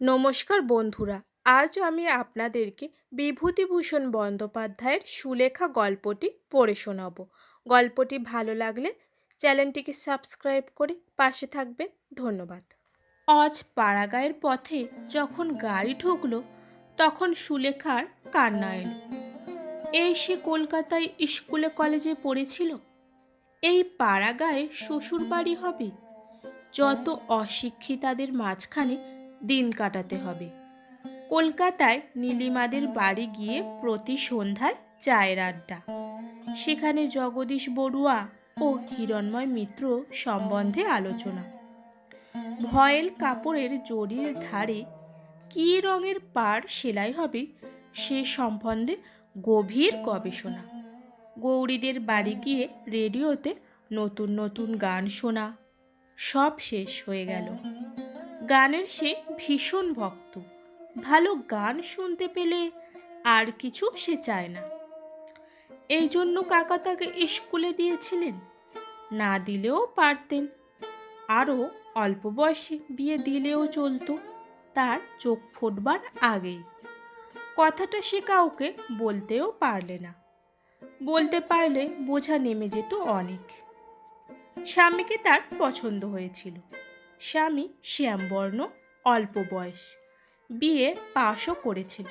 নমস্কার বন্ধুরা আজ আমি আপনাদেরকে বিভূতিভূষণ বন্দ্যোপাধ্যায়ের সুলেখা গল্পটি পড়ে শোনাব। গল্পটি ভালো লাগলে চ্যানেলটিকে সাবস্ক্রাইব করে পাশে থাকবে ধন্যবাদ। আজ পাড়াগাঁয়ের পথে যখন গাড়ি ঢুকলো তখন সুলেখার কান্না এলো। এই সে কলকাতায় স্কুলে কলেজে পড়েছিল? এই পাড়াগাঁয়ে শ্বশুর বাড়ি হবে? যত অশিক্ষিতাদের মাঝখানে দিন কাটাতে হবে। কলকাতায় নীলিমাদের বাড়ি গিয়ে প্রতি সন্ধ্যায় চায়ের আড্ডা। সেখানে জগদীশ বড়ুয়া ও হিরণময় মিত্র সম্বন্ধে আলোচনা। ভয়েল কাপড়ের জরির ধারে কী রঙের পাড় সেলাই হবে সে সম্বন্ধে গভীর গবেষণা। গৌরীদের বাড়ি গিয়ে রেডিওতে নতুন নতুন গান শোনা। সব শেষ হয়ে গেল। গানের সে ভীষণ ভক্ত। ভালো গান শুনতে পেলে আর কিছু সে চায় না। এই জন্য কাকা তাকে স্কুলে দিয়েছিলেন। না দিলেও পারতেন। আরও অল্প বয়সে বিয়ে দিলেও চলতো। তার চোখ ফুটবার আগেই। কথাটা সে কাউকে বলতেও পারলে না। বলতে পারলে বোঝা নেমে যেত অনেক। স্বামীকে তার পছন্দ হয়েছিল। স্বামী শ্যামবর্ণ, অল্প বয়স। বিয়ে পাশও করেছিল।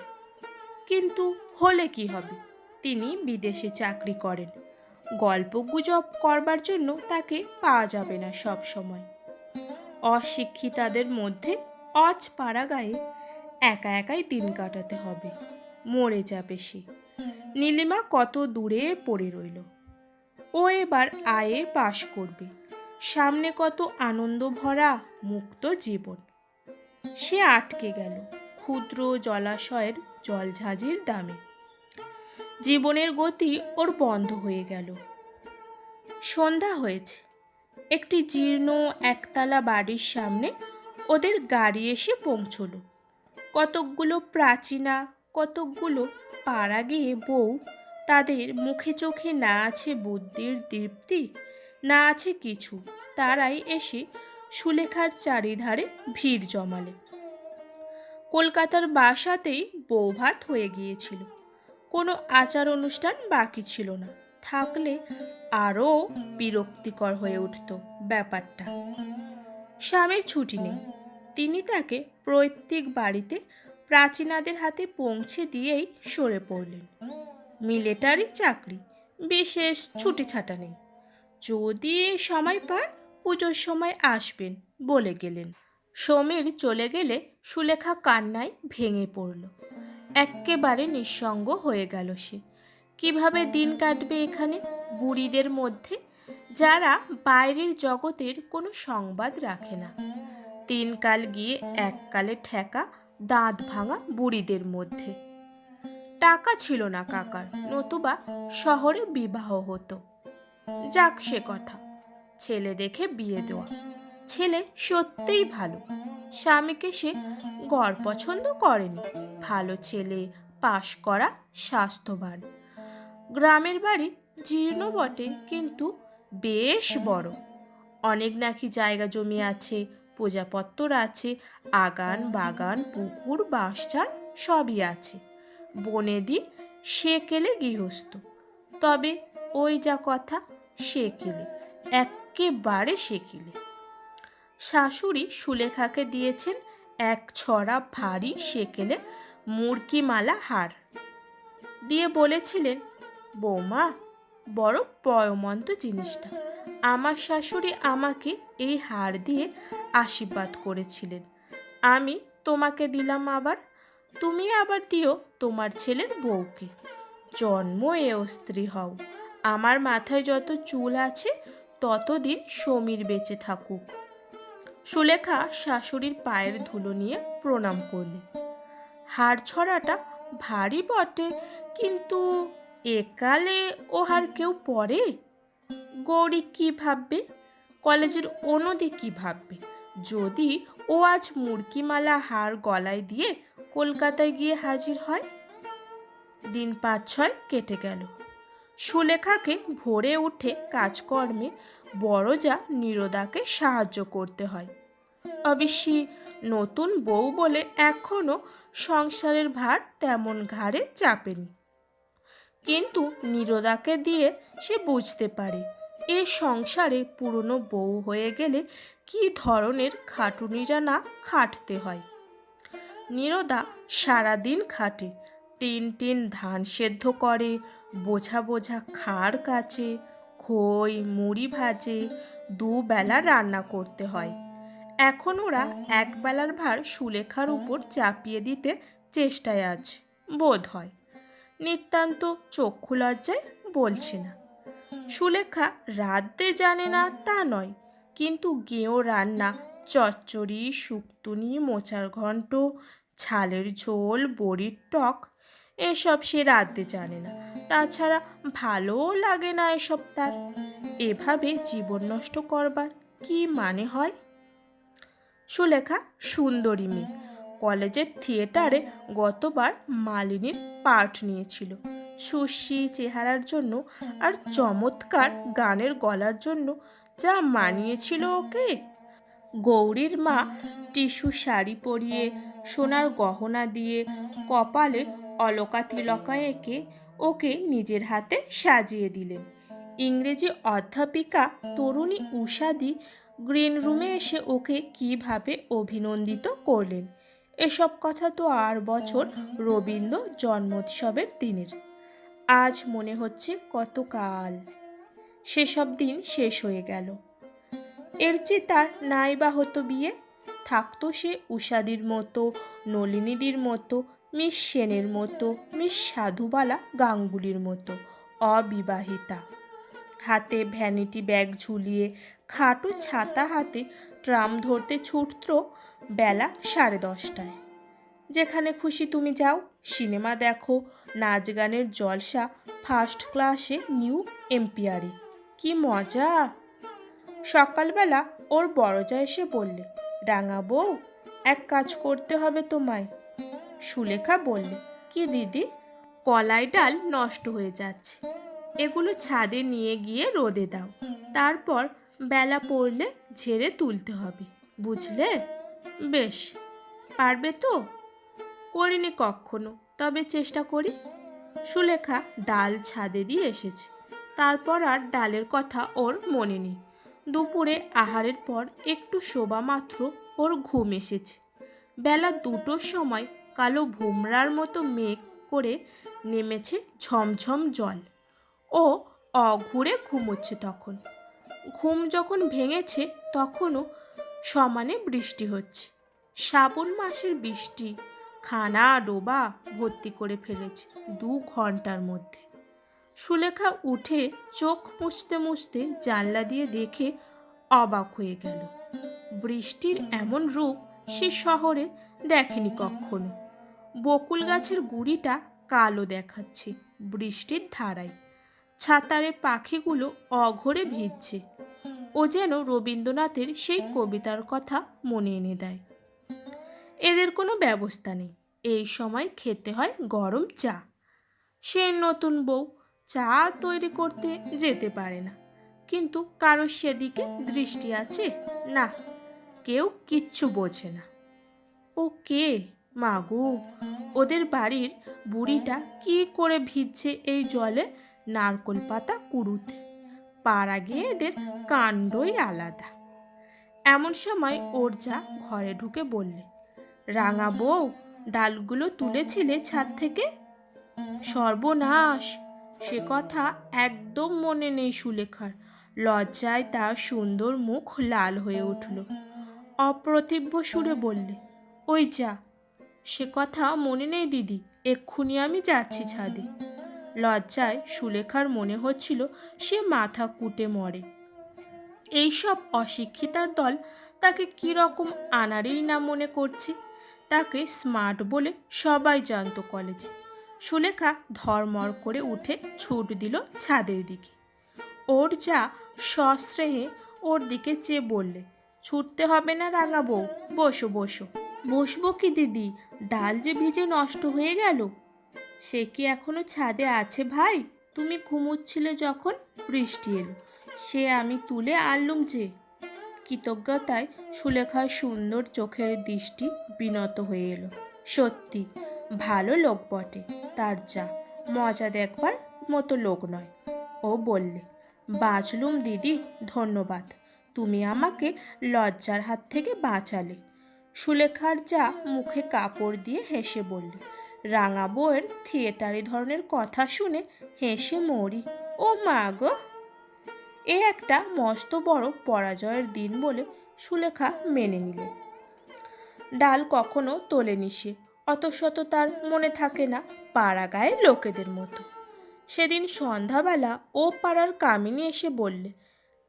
কিন্তু হলে কি হবে? তিনি বিদেশে চাকরি করেন। গল্প গুজব করবার জন্য তাকে পাওয়া যাবে না সব সময়। অশিক্ষিতাদের মধ্যে অজ পাড়া গায়ে একা একাই দিন কাটাতে হবে। মরে যাবে সে। নীলিমা কত দূরে পড়ে রইল। ও এবার আয়ে পাশ করবে। সামনে কত আনন্দ ভরা মুক্ত জীবন। সে আটকে গেল ক্ষুদ্র জলাশয়ের জলঝাঁঝির দামে। জীবনের গতি ওর বন্ধ হয়ে গেল। সন্ধ্যা হয়েছে। একটি জীর্ণ একতলা বাড়ির সামনে ওদের গাড়ি এসে পৌঁছলো। কতকগুলো প্রাচীনা, কতকগুলো পাড়া গিয়ে বউ, তাদের মুখে চোখে না আছে বুদ্ধির দীপ্তি না আছে কিছু। তারাই এসে সুলেখার চারিধারে ভিড় জমালে। কলকাতার বাসাতেই বৌভাত হয়ে গিয়েছিল। কোনো আচার অনুষ্ঠান বাকি ছিল না। থাকলে আরও বিরক্তিকর হয়ে উঠত ব্যাপারটা। স্বামীর ছুটি নেই। তিনি তাকে প্রত্যেক বাড়িতে প্রাচীনাদের হাতে পৌঁছে দিয়েই সরে পড়লেন। মিলিটারি চাকরি, বিশেষ ছুটি ছাটা নেই। যদি সময় পান, পুজোর সময় আসবেন, বলে গেলেন। সমীর চলে গেলে সুলেখা কান্নায় ভেঙে পড়ল। এক্কেবারে নিঃসঙ্গ হয়ে গেল সে। কীভাবে দিন কাটবে এখানে? বুড়িদের মধ্যে যারা বাইরের জগতের কোনো সংবাদ রাখে না। তিনকাল গিয়ে এককালে ঠেকা দাঁত ভাঙা বুড়িদের মধ্যে। টাকা ছিল না কাকার, নতুবা শহরে বিবাহ হতো। যাক সে কথা। ছেলে দেখে বিয়ে দেওয়া। ছেলে সত্যিই ভালো। স্বামীকে সে গড় পছন্দ করেনি। ভালো ছেলে, পাশ করা স্বাস্থ্যবান। গ্রামের বাড়ি জীর্ণ বটে, কিন্তু বেশ বড়। অনেক নাকি জায়গা জমি আছে, প্রজাপত্তর আছে, আগান বাগান, পুকুর, বাঁশঝাড় সবই আছে। বনেদি সেকেলে গৃহস্থ। তবে ওই যা কথা সেকেলে একেবারে সেকেলে শাশুড়ি সুলেখাকে দিয়েছেন এক ছড়া ভারী সেকেলে মুরকিমালা হার। দিয়ে বলেছিলেন, বৌমা, বড় পয়মন্ত জিনিসটা। আমার শাশুড়ি আমাকে এই হার দিয়ে আশীর্বাদ করেছিলেন। আমি তোমাকে দিলাম আবার, তুমি আবার দিও তোমার ছেলের বউকে। জন্ম এও স্ত্রী হও। আমার মাথায় যত চুল আছে, ততদিন সমীর বেঁচে থাকুক। সুলেখা শাশুড়ির পায়ের ধুলো নিয়ে প্রণাম করলে। হাড় ছড়াটা ভারী বটে, কিন্তু একালে ও হার কেউ পরে? গৌরী কী ভাববে? কলেজের অনদি কী ভাববে? যদি ও আজ মুরকিমালা হার গলায় দিয়ে কলকাতায় গিয়ে হাজির হয়? দিন পাঁচ ছয় কেটে গেল। সুলেখাকে ভোরে উঠে কাজকর্মে বড় যা নিরোদাকে সাহায্য করতে হয়। অবশ্যই নতুন বউ বলে এখনও সংসারের ভার তেমন ঘাড়ে চাপেনি। কিন্তু নীরদাকে দিয়ে সে বুঝতে পারে, এ সংসারে পুরনো বউ হয়ে গেলে কী ধরনের খাটুনিরা না খাটতে হয়। নীরদা সারাদিন খাটে টিন টিন ধান সেদ্ধ করে বোঝা বোঝা খাড় কাচে, খই, মুড়ি ভাজে দুবেলা রান্না করতে হয়। এখন ওরা একবেলার ভার সুলেখার উপর চাপিয়ে দিতে চেষ্টায় আছে বোধ হয়। নিতান্ত চক্ষু লজ্জায় বলছে না। সুলেখা রাঁধতে জানে না তা নয়, কিন্তু গেঁয়ো রান্না, চচ্চড়ি, শুক্তুনি, মোচার ঘন্ট, ছালের ঝোল, বড়ির টক এসব সে রাঁধতে জানে না। তাছাড়া ভালোও লাগে না এসব তার। এভাবে জীবন নষ্ট করবার কি মানে হয়? সুলেখা সুন্দরী মেয়ে। কলেজের থিয়েটারে গতবার মালিনীর পার্ট নিয়েছিল। সুশি চেহারার জন্য আর চমৎকার গানের গলার জন্য যা মানিয়েছিল ওকে। গৌরীর মা টিস্যু শাড়ি পরিয়ে, সোনার গহনা দিয়ে, কপালে অলকা তিলকা এঁকে ওকে নিজের হাতে সাজিয়ে দিলেন। ইংরেজি অধ্যাপিকা তরুণী উষাদি গ্রিন রুমে এসে ওকে কীভাবে অভিনন্দিত করলেন? এসব কথা তো আর বছর রবীন্দ্র জন্মোৎসবের দিনের। আজ মনে হচ্ছে কতকাল। সেসব দিন শেষ হয়ে গেল। এর চেয়ে তার নাই বা হতো বিয়ে থাকতো সে উষাদির মতো, নলিনীদির মতো মিস সেনের মতো, মিস সাধুবালা গাঙ্গুলির মতো, অবিবাহিতা। হাতে ভ্যানিটি ব্যাগ ঝুলিয়ে, খাটু ছাতা হাতে ট্রাম ধরতে ছুটত বেলা সাড়ে দশটায়। যেখানে খুশি তুমি যাও, সিনেমা দেখো, নাচ গানের জলসা, ফার্স্ট ক্লাসে নিউ এম্পিয়ারে কি মজা! সকালবেলা ওর বড়জা এসে বললে রাঙা বউ, এক কাজ করতে হবে তোমায়। সুলেখা বললে, কি দিদি? কলাই ডাল নষ্ট হয়ে যাচ্ছে। এগুলো ছাদে নিয়ে গিয়ে রোদে দাও। তারপর বেলা পড়লে ঝেড়ে তুলতে হবে, বুঝলে? বেশ। পারবে তো? করিনি কখনো, তবে চেষ্টা করি। সুলেখা ডাল ছাদে দিয়ে এসেছে। তারপর আর ডালের কথা ওর মনে নেই। দুপুরে আহারের পর একটু শোবা মাত্র ওর ঘুম এসেছে। বেলা দুটোর সময় কালো ভুমরার মতো মেঘ করে নেমেছে ঝমঝম জল। ও অঘুরে ঘুমোচ্ছে তখন। ঘুম যখন ভেঙেছে, তখনও সমানে বৃষ্টি হচ্ছে। শ্রাবণ মাসের বৃষ্টি খানা ডোবা ভর্তি করে ফেলেছে দু ঘণ্টার মধ্যে। সুলেখা উঠে চোখ মুছতে মুছতে জানলা দিয়ে দেখে অবাক হয়ে গেল। বৃষ্টির এমন রূপ সে শহরে দেখেনি কখনো। বকুল গাছের গুড়িটা কালো দেখাচ্ছে বৃষ্টির ধারায়। ছাতারে পাখিগুলো অঘরে ভিজছে। ও যেন রবীন্দ্রনাথের সেই কবিতার কথা মনে এনে দেয়। এদের কোনো ব্যবস্থা নেই। এই সময় খেতে হয় গরম চা। সে নতুন বউ চা তৈরি করতে যেতে পারে না। কিন্তু কারোর সেদিকে দৃষ্টি আছে? না, কেউ কিচ্ছু বোঝে না। ও কে? মাগু ওদের বাড়ির বুড়িটা কি করে ভিজছে এই জলে? নারকোল পাতা কুড়ুতে। পাড়া গিয়ে এদের কাণ্ডই আলাদা। এমন সময় ওর যা ঘরে ঢুকে বললে, রাঙা বউ, ডালগুলো তুলেছিলে ছাদ থেকে? সর্বনাশ, সে কথা একদম মনে নেই সুলেখার। লজ্জায় তার সুন্দর মুখ লাল হয়ে উঠল। অপ্রতিভ্য সুরে বললে, ওই যা সে কথা মনে নেই দিদি, এক্ষুনি আমি যাচ্ছি ছাদে। লজ্জায় সুলেখার মনে হচ্ছিল সে মাথা কুটে মরে। এইসব অশিক্ষিতার দল তাকে কীরকম আনারেই না মনে করছে? তাকে স্মার্ট বলে সবাই জানতো কলেজে। সুলেখা ধর্মর করে উঠে ছুট দিল ছাদের দিকে। ওর যা সশ্রেহে ওর দিকে চেয়ে বললে, ছুটতে হবে না রাঙা বউ, বসো বসো। বসবো কি দিদি? ডাল যে ভিজে নষ্ট হয়ে গেল, সে কি এখনও ছাদে আছে ভাই? তুমি ঘুমোচ্ছিলে যখন বৃষ্টি এলো, সে আমি তুলে আনলুম যে। কৃতজ্ঞতায় সুলেখার সুন্দর চোখের দৃষ্টি বিনত হয়ে এলো। সত্যি, ভালো লোক বটে তার যা, মজা দেখবার মতো লোক নয়। ও বললে, বাঁচলুম দিদি, ধন্যবাদ। তুমি আমাকে লজ্জার হাত থেকে বাঁচালে। সুলেখার যা মুখে কাপড় দিয়ে হেসে বললে, রাঙা বউয়ের থিয়েটারে ধরনের কথা শুনে হেসে মরি। ও মা গো! এ একটা মস্ত বড় পরাজয়ের দিন বলে সুলেখা মেনে নিলে। ডাল কখনো তোলেনি সে অত শত তার মনে থাকে না পাড়া গায়ের লোকেদের মতো। সেদিন সন্ধ্যাবেলা ও পাড়ার কামিনী এসে বললে,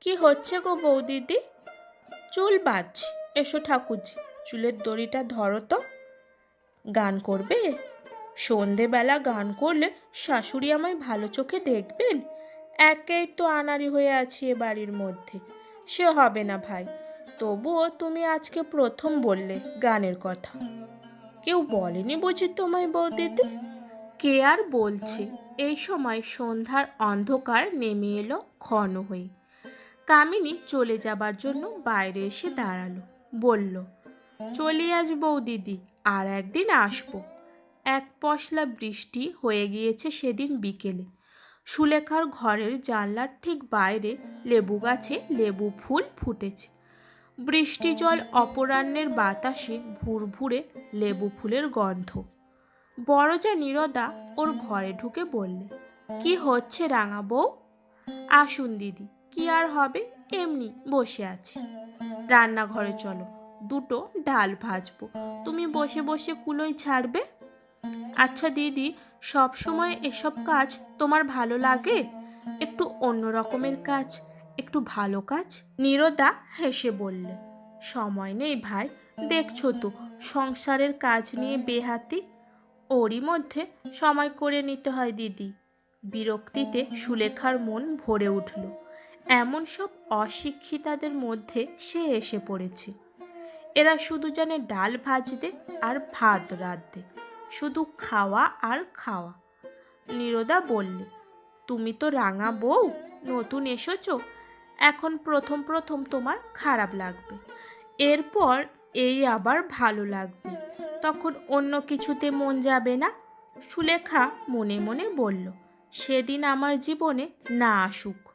কি হচ্ছে গো বৌদিদি? চুল বাঁধছি, এসো ঠাকুরজি। চুলের দড়িটা ধরো তো। গান করবে? সন্ধেবেলা গান করলে শাশুড়ি আমায় ভালো চোখে দেখবেন? একেই তো আনারি হয়ে আছি এ বাড়ির মধ্যে। সে হবে না ভাই। তবুও তুমি আজকে প্রথম বললে গানের কথা। কেউ বলেনি বুঝি তোমায় বৌদিদি কে আর বলছে? এই সময় সন্ধ্যার অন্ধকার নেমে এলো ঘন হয়ে। কামিনী চলে যাবার জন্য বাইরে এসে দাঁড়াল। বলল চলে আসব দিদি, আর একদিন আসব। এক পশলা বৃষ্টি হয়ে গিয়েছে সেদিন বিকেলে। সুলেখার ঘরের জানলার ঠিক বাইরে লেবু গাছে লেবু ফুল ফুটেছে। বৃষ্টি জল অপরাহ্নের বাতাসে ভুরভুরে লেবু ফুলের গন্ধ। বড়জা নীরদা ওর ঘরে ঢুকে বললে, কি হচ্ছে রাঙা বউ? আসুন দিদি, কি আর হবে? এমনি বসে আছি। রান্নাঘরে চলো। দুটো ডাল ভাজবো। তুমি বসে বসে কুলোই ছাড়বে? আচ্ছা দিদি, সব সময় এসব কাজ তোমার ভালো লাগে? একটু অন্য রকমের কাজ, একটু ভালো কাজ? নীরদা হেসে বললে, সময় নেই ভাই, দেখছ তো, সংসারের কাজ নিয়ে বেহাতি? ওরই মধ্যে সময় করে নিতে হয় দিদি। বিরক্তিতে সুলেখার মন ভরে উঠল। এমন সব অশিক্ষিতাদের মধ্যে সে এসে পড়েছে। এরা শুধু জানে ডাল ভাজতে আর ভাত রাঁধতে, শুধু খাওয়া আর খাওয়া। নীরদা বললে, তুমি তো রাঙা বউ, নতুন এসেছ, এখন প্রথম প্রথম তোমার খারাপ লাগবে। এরপর এই আবার ভালো লাগবে। তখন অন্য কিছুতে মন যাবে না? সুলেখা মনে মনে বলল, সেদিন আমার জীবনে না আসুক।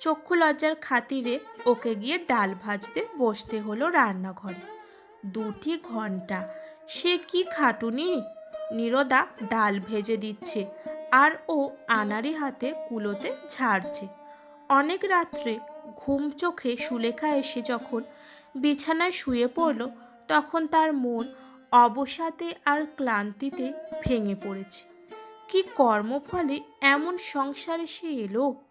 চক্ষু লজ্জার খাতিরে ওকে গিয়ে ডাল ভাজতে বসতে হলো রান্নাঘরে। দুটি ঘণ্টা। সে কি খাটুনি? নীরদা ডাল ভেজে দিচ্ছে আর ও আনারি হাতে কুলোতে ঝাড়ছে। অনেক রাত্রে ঘুম চোখে সুলেখা এসে যখন বিছানায় শুয়ে পড়ল, তখন তার মন অবসাদে আর ক্লান্তিতে ভেঙে পড়েছে। কি কর্মফলে এমন সংসারে সে এলো?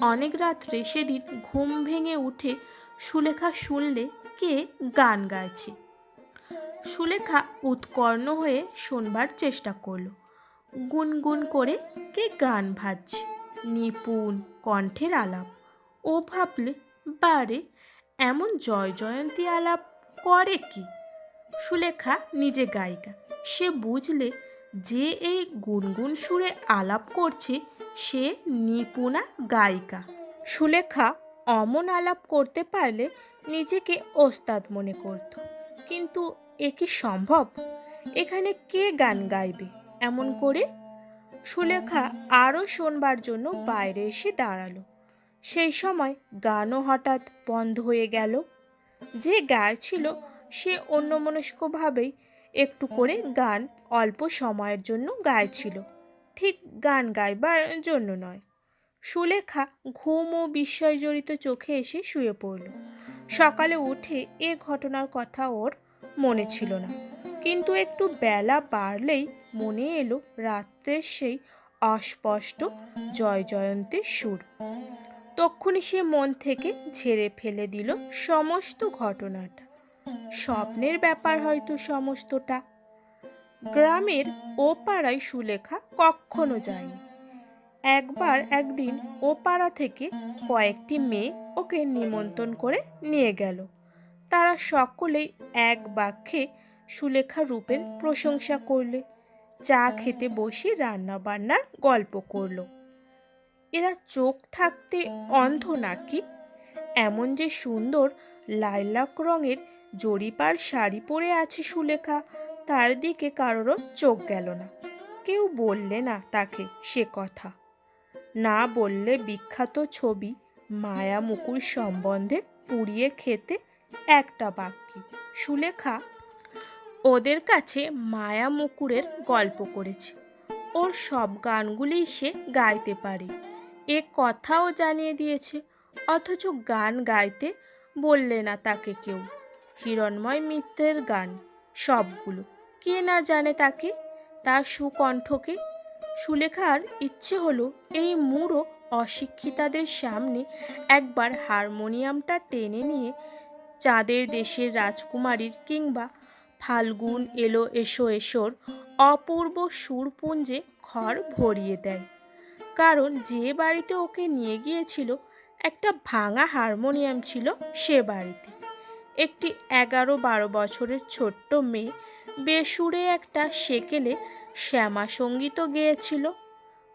অনেক রাত্রে সেদিন ঘুম ভেঙে উঠে সুলেখা শুনলে কে গান গাইছে। সুলেখা উৎকর্ণ হয়ে শোনবার চেষ্টা করল। গুনগুন করে কে গান ভাজছে। নিপুণ কণ্ঠের আলাপ। ও ভাবলে, বারে, এমন জয় জয়ন্তী আলাপ করে কি? সুলেখা নিজে গায়িকা। সে বুঝলে যে এই গুনগুন সুরে আলাপ করছে সে নিপুণা গায়িকা। সুলেখা অমন আলাপ করতে পারলে নিজেকে ওস্তাদ মনে করত। কিন্তু এ কি সম্ভব? এখানে কে গান গাইবে এমন করে? সুলেখা আরও শোনবার জন্য বাইরে এসে দাঁড়াল। সেই সময় গানও হঠাৎ বন্ধ হয়ে গেল। যে গাইছিল সে অন্যমনস্কভাবেই একটু করে গান অল্প সময়ের জন্য গাইছিল। ঠিক গান গাইবার জন্য নয়। সুলেখা ঘুম ও বিস্ময়জড়িত চোখে এসে শুয়ে পড়ল। সকালে উঠে এ ঘটনার কথা ওর মনে ছিল না। কিন্তু একটু বেলা বাড়লেই মনে এলো রাত্রের সেই অস্পষ্ট জয় জয়ন্তের সুর। তক্ষুনি সে মন থেকে ঝেড়ে ফেলে দিল সমস্ত ঘটনাটা। স্বপ্নের ব্যাপার হয়তো সমস্তটা। গ্রামের ও পাড়ায় সুলেখা কখনো যায়নি। একবার একদিন ও পাড়া থেকে কয়েকটি মেয়ে ওকে নিমন্ত্রণ করে নিয়ে গেল। তারা সকলেই এক বাক্যে সুলেখা রূপের প্রশংসা করলে, চা খেতে বসে রান্না বান্নার গল্প করল। এরা চোখ থাকতে অন্ধ নাকি? এমন যে সুন্দর লাইলাক রঙের জরিপার শাড়ি পরে আছে সুলেখা, তার দিকে কারোরও চোখ গেল না। কেউ বললে না তাকে সে কথা। না বললে বিখ্যাত ছবি, মায়া মুকুর সম্বন্ধে পুড়িয়ে খেতে একটা বাক্যে। সুলেখা ওদের কাছে মায়া মুকুরের গল্প করেছে। ওর সব গানগুলিই সে গাইতে পারে। এ কথাও জানিয়ে দিয়েছে, অথচ গান গাইতে বললে না তাকে কেউ। হিরণময় মিত্রের গান, সবগুলো। কে না জানে তাকে? তার সুকণ্ঠকে। সুলেখার ইচ্ছে হলো এই মুড়ো অশিক্ষিতাদের সামনে একবার হারমোনিয়ামটা টেনে নিয়ে চাঁদের দেশের রাজকুমারীর কিংবা ফাল্গুন এলো এসো এসোর অপূর্ব সুরপুঞ্জে ঘর ভরিয়ে দেয়। কারণ যে বাড়িতে ওকে নিয়ে গিয়েছিল, একটা ভাঙা হারমোনিয়াম ছিল সে বাড়িতে। একটি এগারো বারো বছরের ছোট্ট মেয়ে বেসুরে একটা সেকেলে শ্যামা সংগীত গেয়েছিল।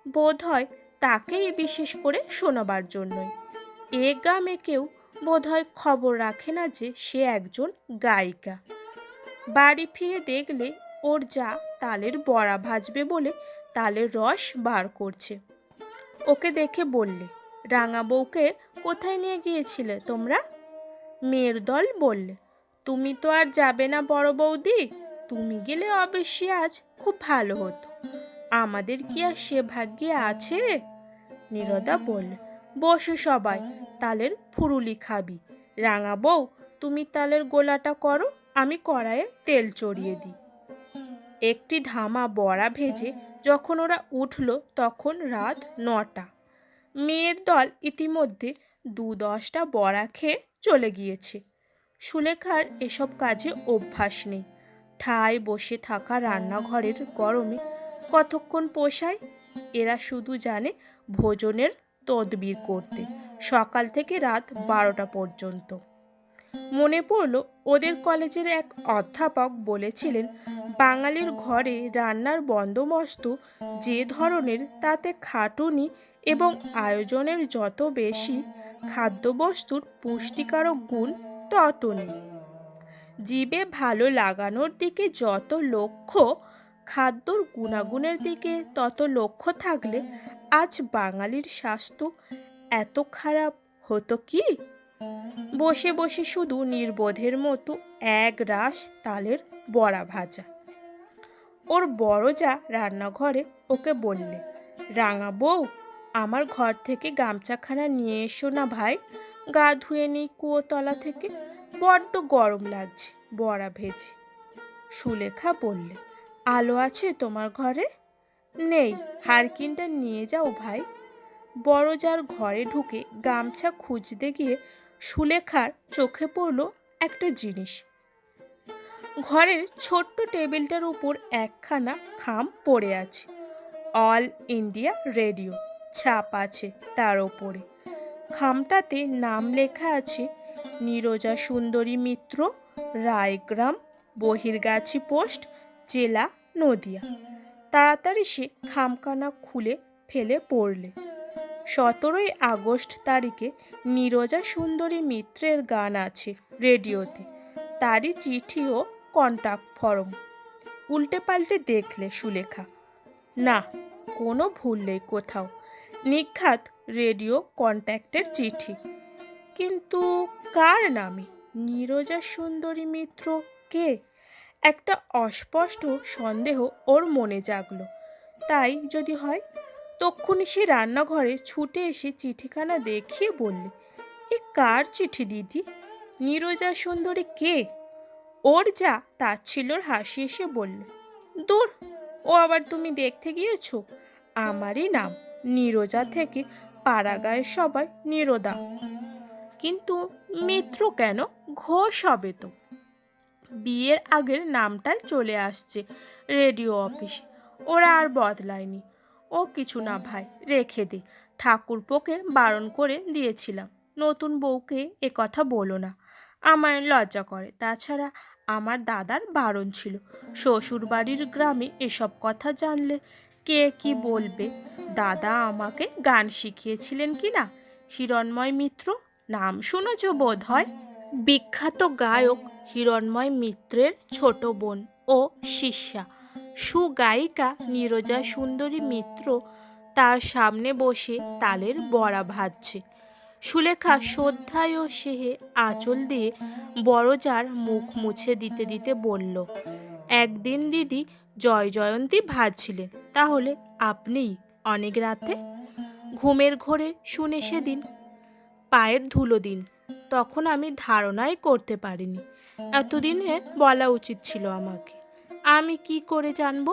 বোধ হয় তাকেই বিশেষ করে শোনাবার জন্যই। এ গ্রামে কেউ বোধহয় খবর রাখে না যে সে একজন গায়িকা। বাড়ি ফিরে দেখলে ওর যা তালের বড়া ভাজবে বলে তালের রস বার করছে। ওকে দেখে বললে, রাঙা বউকে কোথায় নিয়ে গিয়েছিলে তোমরা? মেয়ের দল বললে, তুমি তো আর যাবে না বড় বৌদি, তুমি গেলে অবশ্যই আজ খুব ভালো হতো। আমাদের কি আর সে ভাগ্যে আছে? নীরদা বললে, বসে সবাই, তালের ফুরুলি খাবি। রাঙা বউ, তুমি তালের গোলাটা করো, আমি কড়াইয়ে তেল চড়িয়ে দিই। একটি ধামা বড়া ভেজে যখন ওরা উঠল, তখন রাত নটা। মেয়ের দল ইতিমধ্যে দু দশটা বড়া খেয়ে চলে গিয়েছে। সুলেখার এসব কাজে অভ্যাস নেই। ঠায় বসে থাকা রান্নাঘরের গরমে কতক্ষণ পোষায়? এরা শুধু জানে ভোজনের তদবির করতে। সকাল থেকে রাত বারোটা পর্যন্ত। মনে পড়ল ওদের কলেজের এক অধ্যাপক বলেছিলেন, বাঙালির ঘরে রান্নার বন্দোবস্ত যে ধরনের তাতে খাটুনি এবং আয়োজনের যত বেশি খাদ্যবস্তুর পুষ্টিকারক গুণ তত নেই জীবে ভালো লাগানোর দিকে যত লক্ষ্য, খাদ্যর গুণাগুণের দিকে তত লক্ষ্য থাকলে আজ বাঙালির স্বাস্থ্য এত খারাপ হতো কি? বসে বসে শুধু নির্বোধের মতো এক রাস তালের বড়া ভাজা। ওর বড় যা রান্নাঘরে ওকে বললে, রাঙা বউ আমার ঘর থেকে গামছাখানা নিয়ে এসো না ভাই। গা ধুয়ে নিই কুয়োতলা থেকে। বড্ড গরম লাগছে, বড়া ভেজে। সুলেখা বললে, আলো আছে তোমার ঘরে? নেই, হারকিনটা নিয়ে যাও ভাই। বড় যার ঘরে ঢুকে গামছা খুঁজতে গিয়ে সুলেখার চোখে পড়ল একটা জিনিস। ঘরের ছোট্ট টেবিলটার উপর একখানা খাম পড়ে আছে। All India Radio. ছাপ আছে তার ওপরে। খামটাতে নাম লেখা আছে, নীরজা সুন্দরী মিত্র, রায়গ্রাম, বহিরগাছি পোস্ট, জেলা নদিয়া। তাড়াতাড়ি সে খামখানা খুলে ফেলে পড়লে। সতেরোই আগস্ট তারিখে নীরজা সুন্দরী মিত্রের গান আছে রেডিওতে। তারই চিঠি ও কন্টাক্ট ফর্ম। উল্টে পাল্টে দেখলে সুলেখা, না, কোনো ভুল নেই কোথাও। নিঘাত রেডিও কন্ট্যাক্টের চিঠি। কিন্তু কার নামে? নীরজা সুন্দরী মিত্র কে? একটা অস্পষ্ট সন্দেহ ওর মনে জাগলো। তাই যদি হয়, তক্ষুনি সে রান্নাঘরে ছুটে এসে চিঠিখানা দেখিয়ে বললে, এ কার চিঠি দিদি? নীরজা সুন্দরী কে? ওর যা তাচ্ছিল্যর হাসি এসে বললে, দূর, ও আবার তুমি দেখতে গিয়েছো? আমারই নাম। নীরজা থেকে পাড়াগায়ের সবাই নীরদা। কিন্তু মিত্র কেন? ঘোষ হবে তো। বিয়ের আগের নামটাই চলে আসছে রেডিও অফিসে। ওরা আর বদলায়নি। ও কিছু না ভাই, রেখে দে। ঠাকুরপোকে বারণ করে দিয়েছিলাম। নতুন বউকে এ কথা বলো না। আমার লজ্জা করে। তাছাড়া আমার দাদার বারণ ছিল। শ্বশুর বাড়ির গ্রামে এসব কথা জানলে কে কি বলবে? দাদা আমাকে গান শিখিয়েছিলেন কি না? হিরণময় মিত্র, নাম শুনেছ বোধ হয়? বিখ্যাত গায়ক হিরণময় মিত্রের ছোট বোন ও শিষ্যা। সুগায়িকা নীরজা সুন্দরী মিত্র তার সামনে বসে তালের বড়া ভাজছে। সুলেখা শ্রদ্ধায় ও সেহে আঁচল দিয়ে বড়জার মুখ মুছে দিতে দিতে বলল, একদিন দিদি জয় জয়ন্তী ভাজছিলেন, তাহলে আপনিই অনেক রাতে ঘুমের ঘোরে শুনে সেদিন পায়ের ধুলো দিন। তখন আমি ধারণাই করতে পারিনি। এতদিনে বলা উচিত ছিল আমাকে। আমি কি করে জানব?